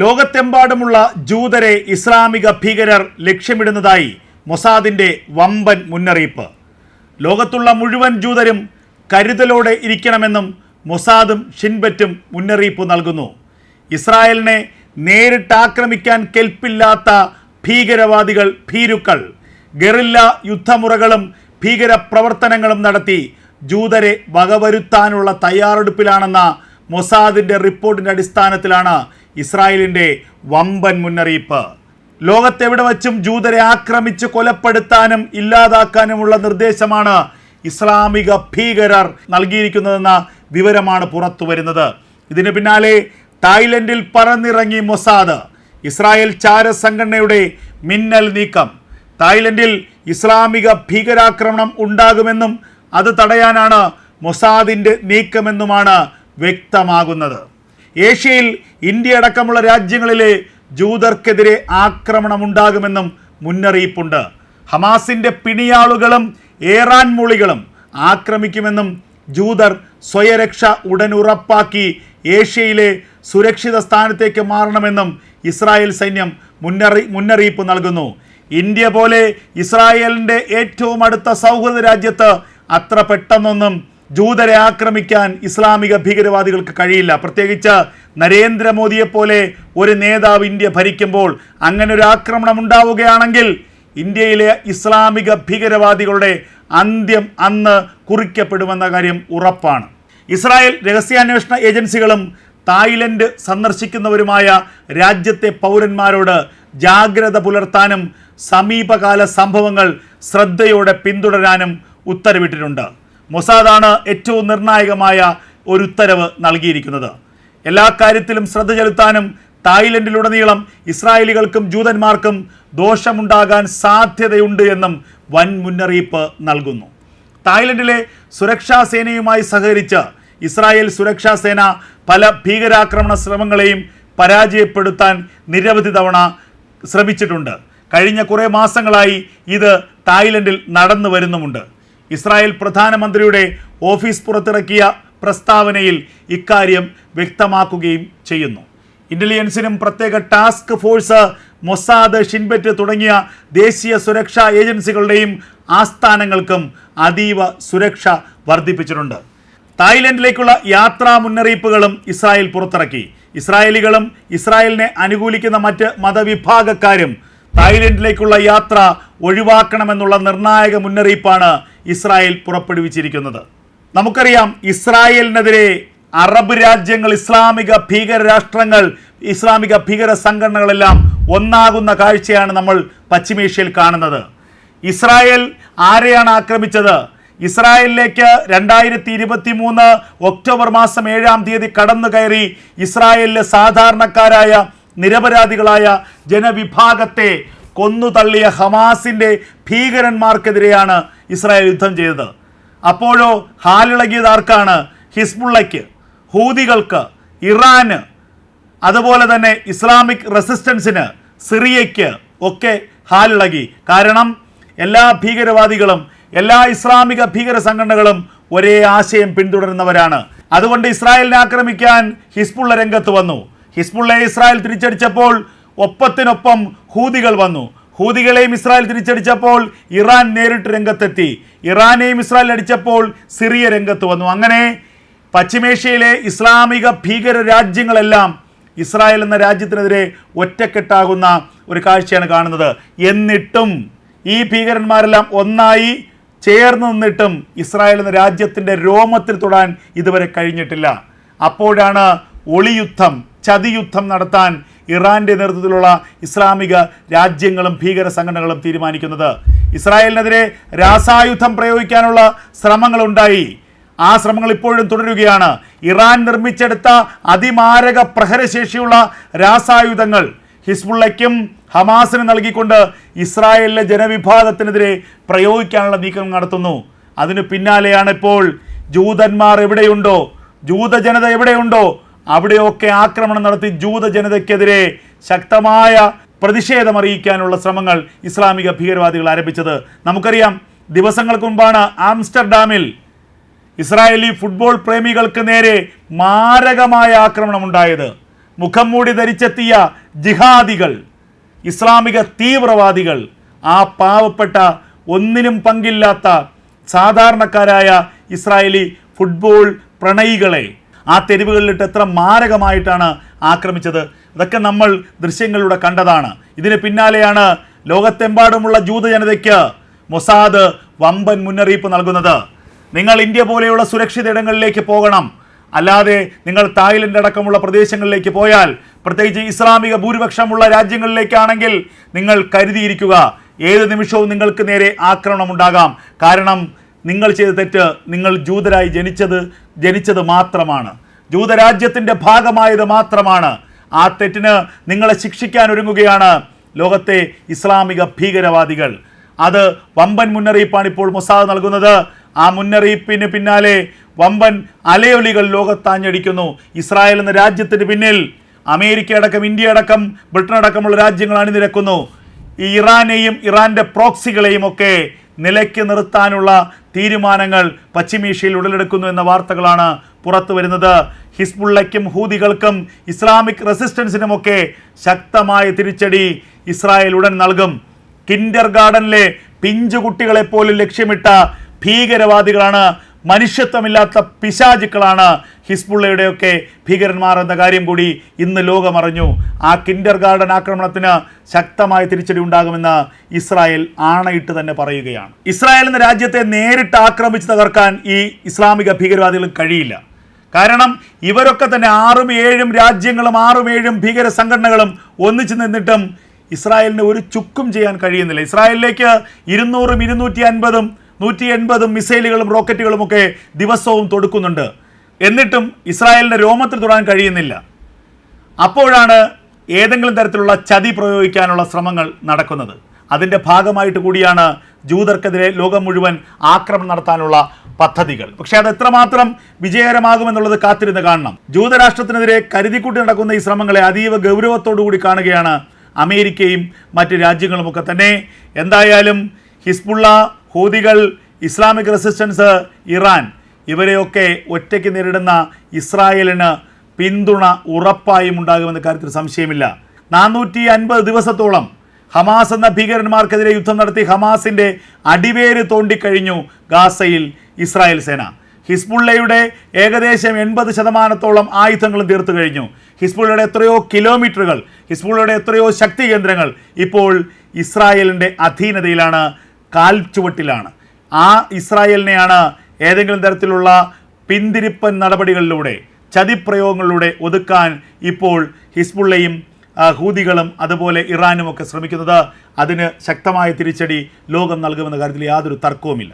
ലോകത്തെമ്പാടുമുള്ള ജൂതരെ ഇസ്ലാമിക ഭീകരർ ലക്ഷ്യമിടുന്നതായി മൊസാദിന്റെ വമ്പൻ മുന്നറിയിപ്പ്. ലോകത്തുള്ള മുഴുവൻ ജൂതരും കരുതലോടെ ഇരിക്കണമെന്നും മൊസാദും ഷിൻബറ്റും മുന്നറിയിപ്പ് നൽകുന്നു. ഇസ്രായേലിനെ നേരിട്ട് ആക്രമിക്കാൻ കെൽപ്പില്ലാത്ത ഭീകരവാദികൾ ഭീരുക്കൾ ഗറില്ല യുദ്ധമുറകളും ഭീകര പ്രവർത്തനങ്ങളും നടത്തി ജൂതരെ വകവരുത്താനുള്ള തയ്യാറെടുപ്പിലാണെന്ന മൊസാദിന്റെ റിപ്പോർട്ടിന്റെ അടിസ്ഥാനത്തിലാണ് ഇസ്രായേലിന്റെ വമ്പൻ മുന്നറിയിപ്പ്. ലോകത്തെവിടെ വച്ചും ജൂതരെ ആക്രമിച്ച് കൊലപ്പെടുത്താനും ഇല്ലാതാക്കാനുമുള്ള നിർദ്ദേശമാണ് ഇസ്ലാമിക ഭീകരർ നൽകിയിരിക്കുന്നതെന്ന വിവരമാണ് പുറത്തു വരുന്നത്. ഇതിന് പിന്നാലെ തായ്ലൻഡിൽ പറന്നിറങ്ങി മൊസാദ് ഇസ്രായേൽ ചാര സംഘടനയുടെ മിന്നൽ നീക്കം. തായ്ലൻഡിൽ ഇസ്ലാമിക ഭീകരാക്രമണം ഉണ്ടാകുമെന്നും അത് തടയാനാണ് മൊസാദിന്റെ നീക്കമെന്നുമാണ് വ്യക്തമാകുന്നത്. ഏഷ്യയിൽ ഇന്ത്യ അടക്കമുള്ള രാജ്യങ്ങളിലെ ജൂതർക്കെതിരെ ആക്രമണമുണ്ടാകുമെന്നും മുന്നറിയിപ്പുണ്ട്. ഹമാസിന്റെ പിണിയാളുകളും ഏറാൻ മൂളികളും ആക്രമിക്കുമെന്നും ജൂതർ സ്വയരക്ഷ ഉടൻ ഉറപ്പാക്കി ഏഷ്യയിലെ സുരക്ഷിത സ്ഥാനത്തേക്ക് മാറണമെന്നും ഇസ്രായേൽ സൈന്യം മുന്നറി മുന്നറിയിപ്പ് നൽകുന്നു. ഇന്ത്യ പോലെ ഇസ്രായേലിന്റെ ഏറ്റവും അടുത്ത സൗഹൃദ രാജ്യത്ത് അത്ര പെട്ടെന്നൊന്നും ജൂതരെ ആക്രമിക്കാൻ ഇസ്ലാമിക ഭീകരവാദികൾക്ക് കഴിയില്ല. പ്രത്യേകിച്ച് നരേന്ദ്രമോദിയെ പോലെ ഒരു നേതാവ് ഇന്ത്യ ഭരിക്കുമ്പോൾ അങ്ങനെ ഒരു ആക്രമണം ഉണ്ടാവുകയാണെങ്കിൽ ഇന്ത്യയിലെ ഇസ്ലാമിക ഭീകരവാദികളുടെ അന്ത്യം അന്ന് കുറിക്കപ്പെടുമെന്ന കാര്യം ഉറപ്പാണ്. ഇസ്രായേൽ രഹസ്യാന്വേഷണ ഏജൻസികളും തായ്ലൻഡ് സന്ദർശിക്കുന്നവരുമായ രാജ്യത്തെ പൗരന്മാരോട് ജാഗ്രത പുലർത്താനും സമീപകാല സംഭവങ്ങൾ ശ്രദ്ധയോടെ പിന്തുടരാനും ഉത്തരവിട്ടിട്ടുണ്ട്. മൊസാദാണ് ഏറ്റവും നിർണായകമായ ഒരു ഉത്തരവ് നൽകിയിരിക്കുന്നത്. എല്ലാ കാര്യത്തിലും ശ്രദ്ധ ചെലുത്താനും തായ്ലൻഡിലുടനീളം ഇസ്രായേലികൾക്കും ജൂതന്മാർക്കും ദോഷമുണ്ടാകാൻ സാധ്യതയുണ്ട് എന്നും വൻ മുന്നറിയിപ്പ് നൽകുന്നു. തായ്ലൻഡിലെ സുരക്ഷാ സേനയുമായി സഹകരിച്ച് ഇസ്രായേൽ സുരക്ഷാ സേന പല ഭീകരാക്രമണ ശ്രമങ്ങളെയും പരാജയപ്പെടുത്താൻ നിരവധി തവണ ശ്രമിച്ചിട്ടുണ്ട്. കഴിഞ്ഞ കുറേ മാസങ്ങളായി ഇത് തായ്ലൻഡിൽ നടന്നു വരുന്നുമുണ്ട് ഇസ്രായേൽ പ്രധാനമന്ത്രിയുടെ ഓഫീസ് പുറത്തിറക്കിയ പ്രസ്താവനയിൽ ഇക്കാര്യം വ്യക്തമാക്കുകയും ചെയ്യുന്നു. ഇന്റലിജൻസിനും പ്രത്യേക ടാസ്ക് ഫോഴ്സ് മൊസാദ് ഷിൻബെറ്റ് തുടങ്ങിയ ദേശീയ സുരക്ഷാ ഏജൻസികളുടെയും ആസ്ഥാനങ്ങൾക്കും അതീവ സുരക്ഷ വർദ്ധിപ്പിച്ചിട്ടുണ്ട്. തായ്ലൻഡിലേക്കുള്ള യാത്രാ മുന്നറിയിപ്പുകളും ഇസ്രായേൽ പുറത്തിറക്കി. ഇസ്രായേലികളും ഇസ്രായേലിനെ അനുകൂലിക്കുന്ന മറ്റ് മതവിഭാഗക്കാരും തായ്ലൻഡിലേക്കുള്ള യാത്ര ഒഴിവാക്കണമെന്നുള്ള നിർണായക മുന്നറിയിപ്പാണ് ഇസ്രായേൽ പുറപ്പെടുവിച്ചിരിക്കുന്നത്. നമുക്കറിയാം ഇസ്രായേലിനെതിരെ അറബ് രാജ്യങ്ങൾ ഇസ്ലാമിക ഭീകര രാഷ്ട്രങ്ങൾ ഇസ്ലാമിക ഭീകര സംഘടനകളെല്ലാം ഒന്നാകുന്ന കാഴ്ചയാണ് നമ്മൾ പശ്ചിമേഷ്യയിൽ കാണുന്നത്. ഇസ്രായേൽ ആരെയാണ് ആക്രമിച്ചത്? ഇസ്രായേലിലേക്ക് രണ്ടായിരത്തി ഇരുപത്തി മൂന്ന് ഒക്ടോബർ മാസം ഏഴാം തീയതി കടന്നു കയറി ഇസ്രായേലിലെ സാധാരണക്കാരായ നിരപരാധികളായ ജനവിഭാഗത്തെ കൊന്നു തള്ളിയ ഹമാസിന്റെ ഭീകരന്മാർക്കെതിരെയാണ് ഇസ്രായേൽ യുദ്ധം ചെയ്തത്. അപ്പോഴോ ഹാലിളകിയത് ആർക്കാണ്? ഹിസ്ബുള്ളയ്ക്ക് ഹൂതികൾക്ക് ഇറാന് അതുപോലെ തന്നെ ഇസ്ലാമിക് റെസിസ്റ്റൻസിന് സിറിയയ്ക്ക് ഒക്കെ ഹാലിളകി. കാരണം എല്ലാ ഭീകരവാദികളും എല്ലാ ഇസ്ലാമിക ഭീകര സംഘടനകളും ഒരേ ആശയം പിന്തുടരുന്നവരാണ്. അതുകൊണ്ട് ഇസ്രായേലിനെ ആക്രമിക്കാൻ ഹിസ്ബുള്ള രംഗത്ത് വന്നു. ഹിസ്ബുള്ളയെ ഇസ്രായേൽ തിരിച്ചടിച്ചപ്പോൾ ഒപ്പത്തിനൊപ്പം ഹൂതികൾ വന്നു. ഹൂതികളെയും ഇസ്രായേൽ തിരിച്ചടിച്ചപ്പോൾ ഇറാൻ നേരിട്ട് രംഗത്തെത്തി. ഇറാനെയും ഇസ്രായേൽ അടിച്ചപ്പോൾ സിറിയ രംഗത്ത് വന്നു. അങ്ങനെ പശ്ചിമേഷ്യയിലെ ഇസ്ലാമിക ഭീകര രാജ്യങ്ങളെല്ലാം ഇസ്രായേൽ എന്ന രാജ്യത്തിനെതിരെ ഒറ്റക്കെട്ടാകുന്ന ഒരു കാഴ്ചയാണ് കാണുന്നത്. എന്നിട്ടും ഈ ഭീകരന്മാരെല്ലാം ഒന്നായി ചേർന്ന് നിന്നിട്ടും ഇസ്രായേൽ എന്ന രാജ്യത്തിന്റെ രോമത്തിൽ തൊടാൻ ഇതുവരെ കഴിഞ്ഞിട്ടില്ല. അപ്പോഴാണ് ഒളിയുദ്ധം ചതിയുദ്ധം നടത്താൻ ഇറാന്റെ നേതൃത്വത്തിലുള്ള ഇസ്ലാമിക രാജ്യങ്ങളും ഭീകര സംഘടനകളും തീരുമാനിക്കുന്നത്. ഇസ്രായേലിനെതിരെ രാസായുധം പ്രയോഗിക്കാനുള്ള ശ്രമങ്ങളുണ്ടായി. ആ ശ്രമങ്ങൾ ഇപ്പോഴും തുടരുകയാണ്. ഇറാൻ നിർമ്മിച്ചെടുത്ത അതിമാരക പ്രഹരശേഷിയുള്ള രാസായുധങ്ങൾ ഹിസ്ബുള്ളയ്ക്കും ഹമാസിന് നൽകിക്കൊണ്ട് ഇസ്രായേലിലെ ജനവിഭാഗത്തിനെതിരെ പ്രയോഗിക്കാനുള്ള നീക്കം നടത്തുന്നു. അതിനു പിന്നാലെയാണ് ഇപ്പോൾ ജൂതന്മാർ എവിടെയുണ്ടോ? ജൂത ജനത എവിടെയുണ്ടോ? അവിടെയൊക്കെ ആക്രമണം നടത്തി ജൂത ജനതയ്ക്കെതിരെ ശക്തമായ പ്രതിഷേധം അറിയിക്കാനുള്ള ശ്രമങ്ങൾ ഇസ്ലാമിക ഭീകരവാദികൾ ആരംഭിച്ചത്. നമുക്കറിയാം ദിവസങ്ങൾക്ക് മുമ്പാണ് ആംസ്റ്റർഡാമിൽ ഇസ്രായേലി ഫുട്ബോൾ പ്രേമികൾക്ക് നേരെ മാരകമായ ആക്രമണം ഉണ്ടായത് മുഖം മൂടി ധരിച്ചെത്തിയ ജിഹാദികൾ ഇസ്ലാമിക തീവ്രവാദികൾ ആ പാവപ്പെട്ട ഒന്നിനും പങ്കില്ലാത്ത സാധാരണക്കാരായ ഇസ്രായേലി ഫുട്ബോൾ പ്രണയികളെ ആ തെരുവുകളിലിട്ട് എത്ര മാരകമായിട്ടാണ് ആക്രമിച്ചത്. ഇതൊക്കെ നമ്മൾ ദൃശ്യങ്ങളിലൂടെ കണ്ടതാണ്. ഇതിന് പിന്നാലെയാണ് ലോകത്തെമ്പാടുമുള്ള ജൂത ജനതയ്ക്ക് മൊസാദ് വമ്പൻ മുന്നറിയിപ്പ് നൽകുന്നത്. നിങ്ങൾ ഇന്ത്യ പോലെയുള്ള സുരക്ഷിത ഇടങ്ങളിലേക്ക് പോകണം. അല്ലാതെ നിങ്ങൾ തായ്ലൻഡ് അടക്കമുള്ള പ്രദേശങ്ങളിലേക്ക് പോയാൽ പ്രത്യേകിച്ച് ഇസ്ലാമിക ഭൂരിപക്ഷമുള്ള രാജ്യങ്ങളിലേക്കാണെങ്കിൽ നിങ്ങൾ കരുതിയിരിക്കുക. ഏത് നിമിഷവും നിങ്ങൾക്ക് നേരെ ആക്രമണം ഉണ്ടാകാം കാരണം നിങ്ങൾ ചെയ്ത തെറ്റ് നിങ്ങൾ ജൂതരായി ജനിച്ചത് ജനിച്ചത് മാത്രമാണ്. ജൂതരാജ്യത്തിന്റെ ഭാഗമായത് മാത്രമാണ്. ആ തെറ്റിന് നിങ്ങളെ ശിക്ഷിക്കാൻ ഒരുങ്ങുകയാണ് ലോകത്തെ ഇസ്ലാമിക ഭീകരവാദികൾ. അത് വമ്പൻ മുന്നറിയിപ്പാണ് ഇപ്പോൾ മൊസാദ് നൽകുന്നത്. ആ മുന്നറിയിപ്പിന് പിന്നാലെ വമ്പൻ അലയൊലികൾ ലോകത്താഞ്ഞടിക്കുന്നു. ഇസ്രായേൽ എന്ന രാജ്യത്തിന് പിന്നിൽ അമേരിക്ക അടക്കം ഇന്ത്യ അടക്കം ബ്രിട്ടൻ അടക്കമുള്ള രാജ്യങ്ങൾ അണിനിരക്കുന്നു. ഈ ഇറാനെയും ഇറാന്റെ പ്രോക്സികളെയും ഒക്കെ നിലയ്ക്ക് നിർത്താനുള്ള തീരുമാനങ്ങൾ പശ്ചിമേഷ്യയിൽ ഉടലെടുക്കുന്നു എന്ന വാർത്തകളാണ് പുറത്തു വരുന്നത്. ഹിസ്ബുള്ളയ്ക്കും ഹൂതികൾക്കും ഇസ്ലാമിക് റെസിസ്റ്റൻസിനുമൊക്കെ ശക്തമായ തിരിച്ചടി ഇസ്രായേൽ ഉടൻ നൽകും. കിൻഡർ ഗാർഡനിലെ പിഞ്ചു കുട്ടികളെപ്പോലും ലക്ഷ്യമിട്ട ഭീകരവാദികളാണ് മനുഷ്യത്വമില്ലാത്ത പിശാചുക്കളാണ് ഹിസ്ബുള്ളയുടെയൊക്കെ ഭീകരന്മാർ എന്ന കാര്യം കൂടി ഇന്ന് ലോകമറിഞ്ഞു. ആ കിൻഡർ ഗാർഡൻ ആക്രമണത്തിന് ശക്തമായ തിരിച്ചടി ഉണ്ടാകുമെന്ന് ഇസ്രായേൽ ആണയിട്ട് തന്നെ പറയുകയാണ്. ഇസ്രായേൽ എന്ന രാജ്യത്തെ നേരിട്ട് ആക്രമിച്ച് തകർക്കാൻ ഈ ഇസ്ലാമിക ഭീകരവാദികൾ കഴിയില്ല. കാരണം ഇവരൊക്കെ തന്നെ ആറും ഏഴും രാജ്യങ്ങളും ആറും ഏഴും ഭീകര സംഘടനകളും ഒന്നിച്ചു നിന്നിട്ടും ഇസ്രായേലിന് ഒരു ചുക്കും ചെയ്യാൻ കഴിയുന്നില്ല. ഇസ്രായേലിലേക്ക് ഇരുന്നൂറും ഇരുന്നൂറ്റി അൻപതും നൂറ്റി എൺപതും മിസൈലുകളും റോക്കറ്റുകളും ഒക്കെ ദിവസവും തൊടുക്കുന്നുണ്ട്. എന്നിട്ടും ഇസ്രായേലിന്റെ രോമത്തിൽ തൊടാൻ കഴിയുന്നില്ല. അപ്പോഴാണ് ഏതെങ്കിലും തരത്തിലുള്ള ചതി പ്രയോഗിക്കാനുള്ള ശ്രമങ്ങൾ നടക്കുന്നത്. അതിന്റെ ഭാഗമായിട്ട് കൂടിയാണ് ജൂതർക്കെതിരെ ലോകം മുഴുവൻ ആക്രമണം നടത്താനുള്ള പദ്ധതികൾ. പക്ഷേ അത് എത്രമാത്രം വിജയകരമാകുമെന്നുള്ളത് കാത്തിരുന്ന് കാണണം. ജൂതരാഷ്ട്രത്തിനെതിരെ കരുതിക്കൂട്ടി നടക്കുന്ന ഈ ശ്രമങ്ങളെ അതീവ കൂടി കാണുകയാണ് അമേരിക്കയും മറ്റ് രാജ്യങ്ങളുമൊക്കെ തന്നെ. എന്തായാലും ഹിസ്ബുള്ള ഹൂതികൾ ഇസ്ലാമിക് റെസിസ്റ്റൻസ് ഇറാൻ ഇവരെയൊക്കെ ഒറ്റയ്ക്ക് നേരിടുന്ന ഇസ്രായേലിന് പിന്തുണ ഉറപ്പായും ഉണ്ടാകുമെന്ന കാര്യത്തിൽ സംശയമില്ല. നാനൂറ്റി അൻപത് ദിവസത്തോളം ഹമാസ് എന്ന ഭീകരന്മാർക്കെതിരെ യുദ്ധം നടത്തി ഹമാസിന്റെ അടിവേര് തോണ്ടിക്കഴിഞ്ഞു ഗാസയിൽ ഇസ്രായേൽ സേന. ഹിസ്ബുള്ളയുടെ ഏകദേശം എൺപത് ശതമാനത്തോളം ആയുധങ്ങളും തീർത്തു കഴിഞ്ഞു. ഹിസ്ബുള്ളയുടെ എത്രയോ കിലോമീറ്ററുകൾ ഹിസ്ബുള്ളയുടെ എത്രയോ ശക്തി കേന്ദ്രങ്ങൾ ഇപ്പോൾ ഇസ്രായേലിന്റെ അധീനതയിലാണ് കാൽ ചുവട്ടിലാണ്. ആ ഇസ്രായേലിനെയാണ് ഏതെങ്കിലും തരത്തിലുള്ള പിന്തിരിപ്പൻ നടപടികളിലൂടെ ചതിപ്രയോഗങ്ങളിലൂടെ ഒതുക്കാൻ ഇപ്പോൾ ഹിസ്ബുള്ളയും ഹൂതികളും അതുപോലെ ഇറാനും ഒക്കെ ശ്രമിക്കുന്നത്. അതിന് ശക്തമായ തിരിച്ചടി ലോകം നൽകുമെന്ന കാര്യത്തിൽ യാതൊരു തർക്കവുമില്ല.